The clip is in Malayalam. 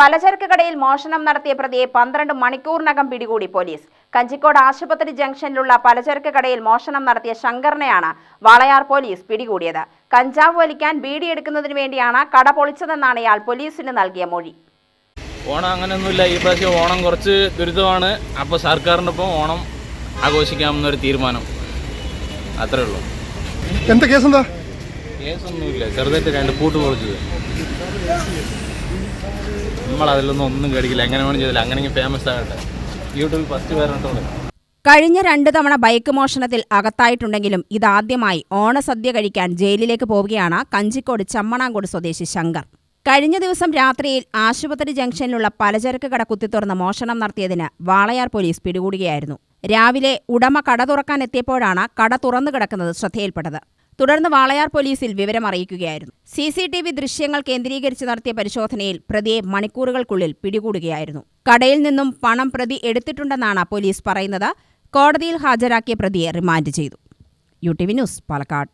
പലചരക്ക് കടയിൽ മോഷണം നടത്തിയ പ്രതിയെ പന്ത്രണ്ട് മണിക്കൂറിനകം പിടികൂടി പോലീസ്. കഞ്ചിക്കോട് ആശുപത്രി ജംഗ്ഷനിലുള്ള പലചരക്ക് കടയിൽ മോഷണം നടത്തിയ ശങ്കറിനെയാണ് വാളയാർ പോലീസ് പിടികൂടിയത്. കഞ്ചാവ് വലിക്കാൻ ബീഡിയെടുക്കുന്നതിന് വേണ്ടിയാണ് കട പൊളിച്ചതെന്നാണ് ഇയാൾ പോലീസിന് നൽകിയ മൊഴി. ഓണം അങ്ങനെയൊന്നുമില്ല. ഈ പ്രാവശ്യം ഓണം കുറച്ച് ദുരിതമാണ്. അപ്പോൾ സർക്കാരിന്റെ ഒപ്പം ഓണം ആഘോഷിക്കാമെന്നൊരു തീരുമാനം. അത്രേ ഉള്ളൂ. എന്താ കേസ് എന്താ? കേസൊന്നുമില്ല. ചെറുതായിട്ട് രണ്ട് പൂട്ട് പൊളിച്ചത്. ഒന്നും ഫേമസ് യൂട്യൂബിൽ ഫസ്റ്റ് കഴിഞ്ഞ രണ്ട് തവണ ബൈക്ക് മോഷണത്തിൽ അകത്തായിട്ടുണ്ടെങ്കിലും ഇതാദ്യമായി ഓണസദ്യ കഴിക്കാൻ ജയിലിലേക്ക് പോവുകയാണ് കഞ്ചിക്കോട് ചമ്മണാങ്കോട് സ്വദേശി ശങ്കർ. കഴിഞ്ഞ ദിവസം രാത്രിയിൽ ആശുപത്രി ജംഗ്ഷനിലുള്ള പലചരക്ക് കട കുത്തിത്തുറന്ന് മോഷണം നടത്തിയതിന് വാളയാർ പോലീസ് പിടികൂടുകയായിരുന്നു. രാവിലെ ഉടമ കട തുറക്കാൻ എത്തിയപ്പോഴാണ് കട തുറന്നു കിടക്കുന്നത് ശ്രദ്ധയിൽപ്പെട്ടത്. തുടർന്ന് വാളയാർ പോലീസിൽ വിവരം അറിയിക്കുകയായിരുന്നു. സി സി ടി വി ദൃശ്യങ്ങൾ കേന്ദ്രീകരിച്ച് നടത്തിയ പരിശോധനയിൽ പ്രതിയെ മണിക്കൂറുകൾക്കുള്ളിൽ പിടികൂടുകയായിരുന്നു. കടയിൽ നിന്നും പണം പ്രതി എടുത്തിട്ടുണ്ടെന്നാണ് പോലീസ് പറയുന്നത്. കോടതിയിൽ ഹാജരാക്കിയ പ്രതിയെ റിമാൻഡ് ചെയ്തു. U T V news Palakkad.